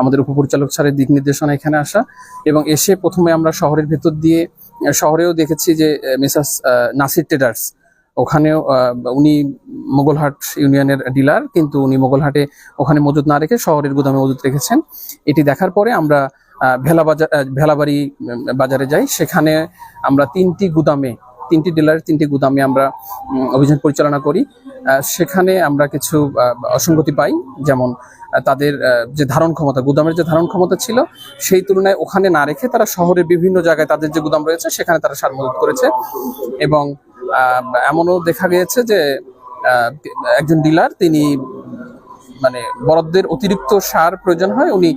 আমাদের উপপরিচালক স্যারের দিক নির্দেশনা এখানে আসা এবং এসে প্রথমে আমরা শহরের ভেতর দিয়ে শহরেও দেখেছি যে মিসাস নাসির ট্রেডার্স। ওখানেও উনি মোগলহাট ইউনিয়নের ডিলার, কিন্তু উনি মোগলহাটে ওখানে মজুদ না রেখে শহরের গুদামে মজুদ রেখেছেন। এটি দেখার পরে আমরা ভেলা বাজার ভেলাবাড়ি বাজারে যাই। সেখানে আমরা তিনটি গুদামে তিনটি ডিলার তিনটি গুদামে আমরা অভিযান পরিচালনা করি। সেখানে আমরা কিছু অসঙ্গতি পাই, যেমন তাদের যে ধারণ ক্ষমতা, গুদামের যে ধারণ ক্ষমতা ছিল, সেই তুলনায় ওখানে না রেখে তারা শহরের বিভিন্ন জায়গায় তাদের যে গুদাম রয়েছে, সেখানে তারা সার মজুত করেছে। এবং এমনও দেখা গিয়েছে যে একজন ডিলার, তিনি মানে বরাদ্দের অতিরিক্ত সার প্রয়োজন হয়, উনি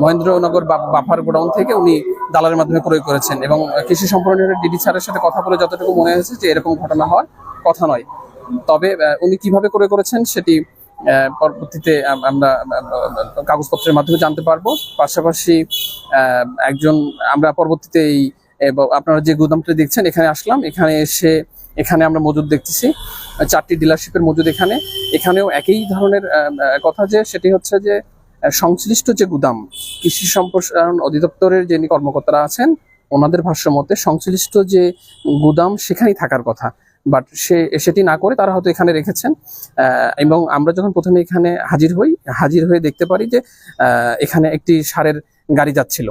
মহেন্দ্রনগর বাফার গোডাউন থেকে উনি দালালের মাধ্যমে ক্রয় করেছেন এবং কৃষি সম্প্রসারণের ডিডি স্যারের সাথে কথা বলে যতটুকু মনে হয়েছে যে এরকম ঘটনা হওয়ার কথা নয়। তবে উনি কীভাবে ক্রয় করেছেন সেটি পরবর্তীতে আমরা কাগজপত্রের মাধ্যমে জানতে পারব। পাশাপাশি একজন, আমরা পরবর্তীতে এই আপনারা যে গুদামটা দেখছেন, এখানে আসলাম। এখানে এসে, এখানে আমরা মজুদ দেখতেছি। চারটি ডিলারশিপের মজুদ এখানে। এখানেও একই ধরনের কথা যে, সেটি হচ্ছে যে সংশ্লিষ্ট যে গুদাম, কৃষি সম্প্রসারণ অধিদপ্তরের যিনি কর্মকর্তারা আছেন, ওনাদের ভাষ্য মতে সংশ্লিষ্ট যে গুদাম সেখানেই থাকার কথা। বাট সে, সেটি না করে তারা হয়তো এখানে রেখেছেন। এবং আমরা যখন প্রথমে এখানে হাজির হই, হাজির হয়ে দেখতে পারি যে এখানে একটি সারের গাড়ি যাচ্ছিল।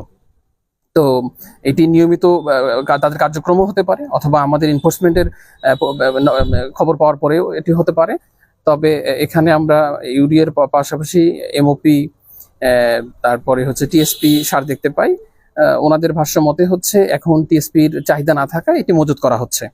তো এটি নিয়মিত তাদের কার্যক্রম হতে পারে, অথবা আমাদের এনফোর্সমেন্টের খবর পাওয়ার পরেও এটি হতে পারে। তবে এখানে আমরা ইউরিয়ার পাশাপাশি এমওপি তারপরে হচ্ছে টিএসপি সার দেখতে পাই। ওনাদের ভাষ্য মতে হচ্ছে এখন টিএসপির চাহিদা না থাকায় এটি মজুত করা হচ্ছে।